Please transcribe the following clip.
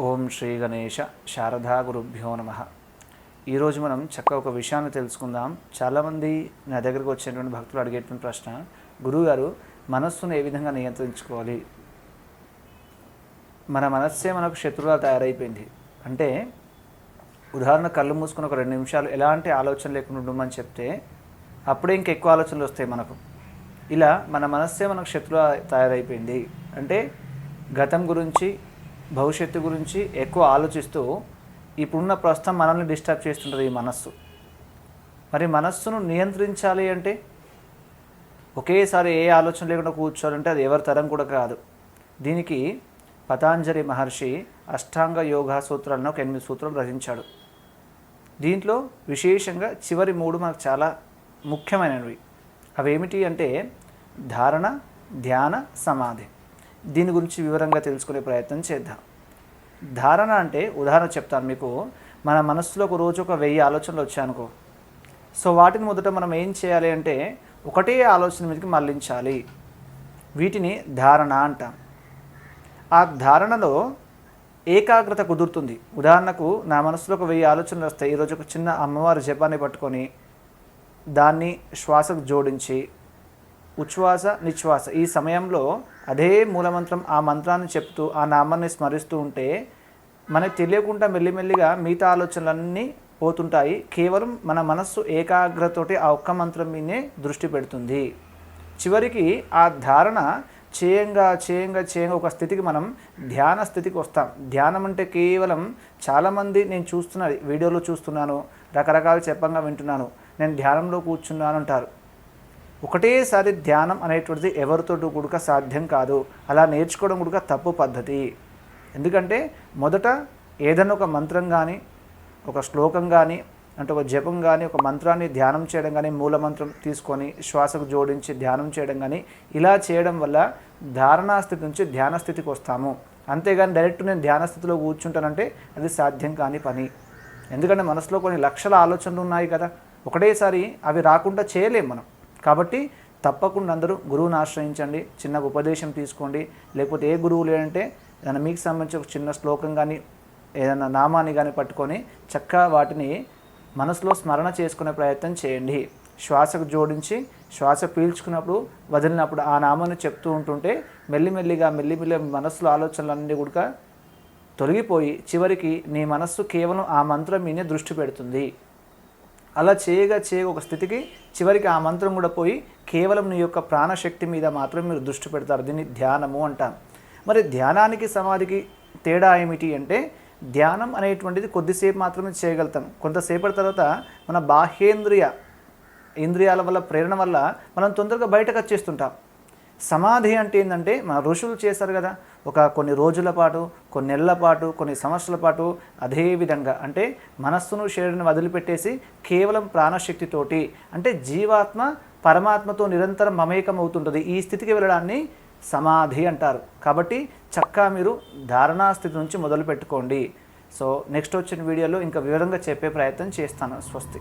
ఓం శ్రీ గణేష శారదా గురుభ్యో నమ. ఈరోజు మనం చక్కగా ఒక విషయాన్ని తెలుసుకుందాం. చాలామంది నా దగ్గరకు వచ్చేటువంటి భక్తులు అడిగేటువంటి ప్రశ్న గురువుగారు మనస్సును ఏ విధంగా నియంత్రించుకోవాలి? మన మనస్సే మనకు శత్రువులా తయారైపోయింది. అంటే ఉదాహరణ కళ్ళు మూసుకుని ఒక రెండు నిమిషాలు ఎలాంటి ఆలోచన లేకుండా ఉండమని చెప్తే అప్పుడే ఇంకెక్కువ ఆలోచనలు వస్తాయి మనకు. ఇలా మన మనస్సే మనకు శత్రువుగా తయారైపోయింది. అంటే గతం గురించి భవిష్యత్తు గురించి ఎక్కువ ఆలోచిస్తూ ఇప్పుడున్న ప్రస్తుతం మనల్ని డిస్టర్బ్ చేస్తుంటుంది ఈ మనస్సు. మరి మనస్సును నియంత్రించాలి అంటే ఒకేసారి ఏ ఆలోచన లేకుండా కూర్చోవాలంటే అది ఎవరి తరం కూడా కాదు. దీనికి పతాంజలి మహర్షి అష్టాంగ యోగా సూత్రాలను ఒక ఎనిమిది సూత్రాలు రచించాడు. దీంట్లో విశేషంగా చివరి మూడు మనకు చాలా ముఖ్యమైనవి. అవేమిటి అంటే ధారణ ధ్యాన సమాధి. దీని గురించి వివరంగా తెలుసుకునే ప్రయత్నం చేద్దాం. ధారణ అంటే ఉదాహరణ చెప్తాను మీకు. మన మనస్సులో ఒక రోజు ఒక వెయ్యి ఆలోచనలు వచ్చాయనుకో సో వాటిని మొదట మనం ఏం చేయాలి అంటే ఒకటే ఆలోచన మీదకి మళ్ళించాలి. వీటిని ధారణ అంటాం. ఆ ధారణలో ఏకాగ్రత కుదురుతుంది. ఉదాహరణకు నా మనసులో ఒక వెయ్యి ఆలోచనలు వస్తాయి. ఈరోజు ఒక చిన్న అమ్మవారి జపాన్ని పట్టుకొని దాన్ని శ్వాసకు జోడించి ఉచ్ఛ్వాస నిశ్వాస ఈ సమయంలో అదే మూలమంత్రం ఆ మంత్రాన్ని చెప్తూ ఆ నామాన్ని స్మరిస్తూ ఉంటే మనకు తెలియకుండా మెల్లిమెల్లిగా మిగతా ఆలోచనలన్నీ పోతుంటాయి. కేవలం మన మనస్సు ఏకాగ్రతతోటి ఆ ఒక్క మంత్రం మీదే దృష్టి పెడుతుంది. చివరికి ఆ ధారణ చేయంగా చేయంగా చేయంగా ఒక స్థితికి మనం ధ్యాన స్థితికి వస్తాం. ధ్యానం అంటే కేవలం చాలామంది నేను చూస్తున్నది వీడియోలో చూస్తున్నాను రకరకాల చెప్పంగా వింటున్నాను నేను ధ్యానంలో కూర్చున్నాను అంటారు. ఒకటేసారి ధ్యానం అనేటువంటిది ఎవరితోటి కూడక సాధ్యం కాదు. అలా నేర్చుకోవడం కూడక తప్పు పద్ధతి. ఎందుకంటే మొదట ఏదైనా ఒక మంత్రం కానీ ఒక శ్లోకం కానీ అంటే ఒక జపం కానీ ఒక మంత్రాన్ని ధ్యానం చేయడం కానీ మూల మంత్రం తీసుకొని శ్వాసకు జోడించి ధ్యానం చేయడం కానీ ఇలా చేయడం వల్ల ధారణాస్థితి నుంచి ధ్యాన స్థితికి వస్తాము. అంతేగాని డైరెక్ట్ నేను ధ్యాన స్థితిలో కూర్చుంటానంటే అది సాధ్యం కాని పని. ఎందుకంటే మనసులో కొన్ని లక్షల ఆలోచనలు ఉన్నాయి కదా. ఒకటేసారి అవి రాకుండా చేయలేం మనం. కాబట్టి తప్పకుండా అందరూ గురువుని ఆశ్రయించండి చిన్న ఉపదేశం తీసుకోండి. లేకపోతే ఏ గురువు లేదంటే ఏదైనా మీకు సంబంధించి ఒక చిన్న శ్లోకం కానీ ఏదైనా నామాన్ని కానీ పట్టుకొని చక్కగా వాటిని మనసులో స్మరణ చేసుకునే ప్రయత్నం చేయండి. శ్వాసకు జోడించి శ్వాస పీల్చుకున్నప్పుడు వదిలినప్పుడు ఆ నామాన్ని చెప్తూ ఉంటుంటే మెల్లిమెల్లిగా మెల్లిమెల్లిగా మీ మనసులో ఆలోచనలన్నీ కూడా తొలగిపోయి చివరికి నీ మనస్సు కేవలం ఆ మంత్రం మీదే దృష్టి పెడుతుంది. అలా చేయగా చేయగా ఒక స్థితికి చివరికి ఆ మంత్రం కూడా పోయి కేవలం నీ యొక్క ప్రాణశక్తి మీద మాత్రం మీరు దృష్టి పెడతారు. దీన్ని ధ్యానము అంటాం. మరి ధ్యానానికి సమాధికి తేడా ఏమిటి అంటే ధ్యానం అనేటువంటిది కొద్దిసేపు మాత్రమే చేయగలుగుతాం. కొంతసేపటి తర్వాత మన బాహ్యేంద్రియ ఇంద్రియాల వల్ల ప్రేరణ వల్ల మనం తొందరగా బయటకు వచ్చేస్తుంటాం. సమాధి అంటే ఏంటంటే మన ఋషులు చేశారు కదా ఒక కొన్ని రోజుల పాటు కొన్ని నెలల పాటు కొన్ని సంవత్సరాల పాటు అదే విధంగా అంటే మనస్సును శరీరాన్ని వదిలిపెట్టేసి కేవలం ప్రాణశక్తితోటి అంటే జీవాత్మ పరమాత్మతో నిరంతరం మమేకం అవుతుంటుంది ఈ స్థితికి వెళ్ళడాన్ని సమాధి అంటారు. కాబట్టి చక్కా మీరు ధారణా స్థితి నుంచి మొదలు పెట్టుకోండి సో నెక్స్ట్ వచ్చిన వీడియోలో ఇంకా వివరంగా చెప్పే ప్రయత్నం చేస్తాను. స్వస్తి.